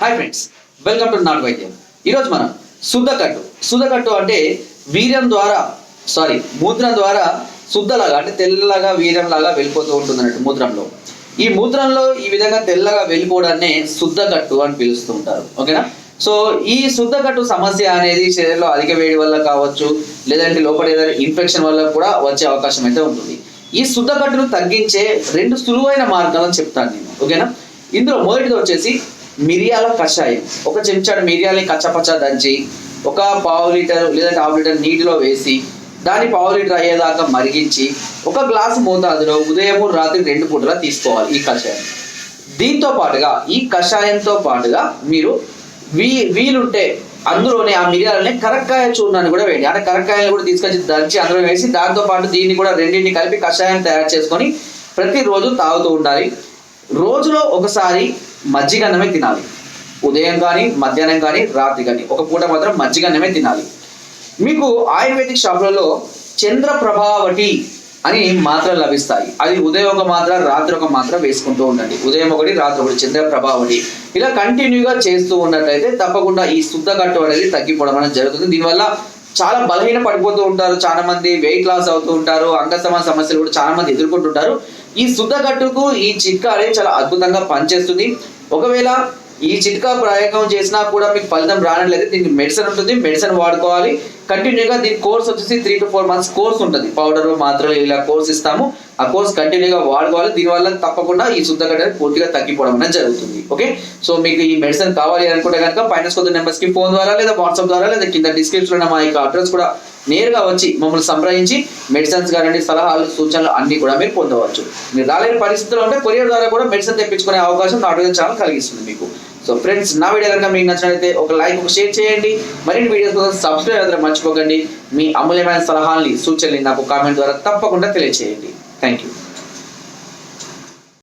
Hi friends welcome to నాట్ వైద్యం ఈరోజు మనం శుద్ధకట్టు శుద్ధకట్టు అంటే వీర్యం ద్వారా సారీ మూత్రం ద్వారా శుద్ధలాగా అంటే తెల్లగా వీర్యంలాగా వెళ్ళిపోతూ ఉంటుంది అన్నట్టు మూత్రంలో. ఈ మూత్రంలో ఈ విధంగా తెల్లగా వెళ్ళిపోవడాన్నే శుద్ధకట్టు అని పిలుస్తూ ఉంటారు. ఓకేనా? సో ఈ శుద్ధకట్టు సమస్య అనేది శరీరంలో అధిక వేడి వల్ల కావచ్చు లేదంటే లోపల ఏదైనా ఇన్ఫెక్షన్ వల్ల కూడా వచ్చే అవకాశం అయితే ఉంటుంది. ఈ శుద్ధకట్టును తగ్గించే రెండు సులువైన మార్గాలను చెప్తాను నేను. ఓకేనా? ఇందులో మొదటిది వచ్చేసి మిరియాల కషాయం ఒక చెంచాడు మిరియాలని కచ్చపచ్చ దంచి ఒక పావు లీటర్ లేదంటే హాఫ్ లీటర్ నీటిలో వేసి దాన్ని పావు లీటర్ అయ్యేదాకా మరిగించి ఒక గ్లాసు మోతాదులో ఉదయం రాత్రి రెండు పూటలా తీసుకోవాలి ఈ కషాయం. దీంతో పాటుగా ఈ కషాయంతో పాటుగా మీరు వీ వీలుంటే అందులోనే ఆ మిరియాలని కరక్కాయ చూర్ణాన్ని కూడా వేయండి. అంటే కరక్కాయలు కూడా తీసుకొచ్చి దంచి అందులో వేసి దాంతో పాటు దీన్ని కూడా రెండింటిని కలిపి కషాయం తయారు చేసుకొని ప్రతిరోజు తాగుతూ ఉండాలి. రోజులో ఒకసారి మజ్జిగన్నమే తినాలి. ఉదయం కానీ మధ్యాహ్నం కానీ రాత్రి కానీ ఒక పూట మాత్రం మజ్జిగ అన్నమే తినాలి. మీకు ఆయుర్వేదిక్ షాపులలో చంద్ర ప్రభావటి అని మాత్రలు లభిస్తాయి. అది ఉదయం ఒక మాత్ర రాత్రి ఒక మాత్ర వేసుకుంటూ ఉండండి. ఉదయం ఒకటి రాత్రి ఒకటి చంద్ర ప్రభావటి ఇలా కంటిన్యూగా చేస్తూ ఉన్నట్లయితే తప్పకుండా ఈ శుద్ధకట్టు అనేది తగ్గిపోవడం అనేది జరుగుతుంది. దీనివల్ల చాలా బలహీన పడిపోతూ ఉంటారు చాలా మంది వెయిట్ లాస్ అవుతూ ఉంటారు అంగస్తమ సమస్యలు కూడా చాలా మంది ఎదుర్కొంటుంటారు. ఈ శుద్ధకట్టుకు ఈ చిట్కా అనేది చాలా అద్భుతంగా పనిచేస్తుంది. ఒకవేళ ఈ చిట్కా ప్రయోగం చేసినా కూడా మీకు ఫలితం రానట్లయితే దీనికి మెడిసిన్ ఉంటుంది మెడిసిన్ వాడుకోవాలి. కంటిన్యూగా దీని కోర్స్ వచ్చేసి three to four months course ఉంటుంది. పౌడర్ మాత్రలు ఇలా కోర్స్ ఇస్తాము. ఆ కోర్స్ కంటిన్యూగా వాడుకోవాలి దీనివల్ల తప్పకుండా ఈ శుద్ధగడ్డ పూర్తిగా తగ్గిపోవడం అనేది జరుగుతుంది. ఓకే సో మీకు ఈ మెడిసిన్ కావాలి అనుకుంటే కనుక ఫైనాన్స్ కొద్ది నెంబర్స్కి ఫోన్ ద్వారా లేదా వాట్సాప్ ద్వారా లేదా కింద డిస్క్రిప్షన్లో మా యొక్క అడ్రస్ కూడా నేరుగా వచ్చి మమ్మల్ని సంప్రదించి మెడిసిన్స్ కానీ సలహాలు సూచనలు అన్ని కూడా మీరు పొందవచ్చు. మీరు రాలేని పరిస్థితుల్లో ఉంటే కొరియర్ ద్వారా కూడా మెడిసిన్ తెప్పించుకునే అవకాశం నాటు ఛానల్ కలిగిస్తుంది మీకు. సో ఫ్రెండ్స్ నా వీడియో కనుక మీకు నచ్చినట్లయితే ఒక లైక్ ఒక షేర్ చేయండి. మరిన్ని వీడియోస్ కోసం సబ్స్క్రైబ్ అయితే మర్చిపోకండి. మీ అమూల్యమైన సలహాల్ని సూచనలు నాకు కామెంట్ ద్వారా తప్పకుండా తెలియజేయండి Thank you.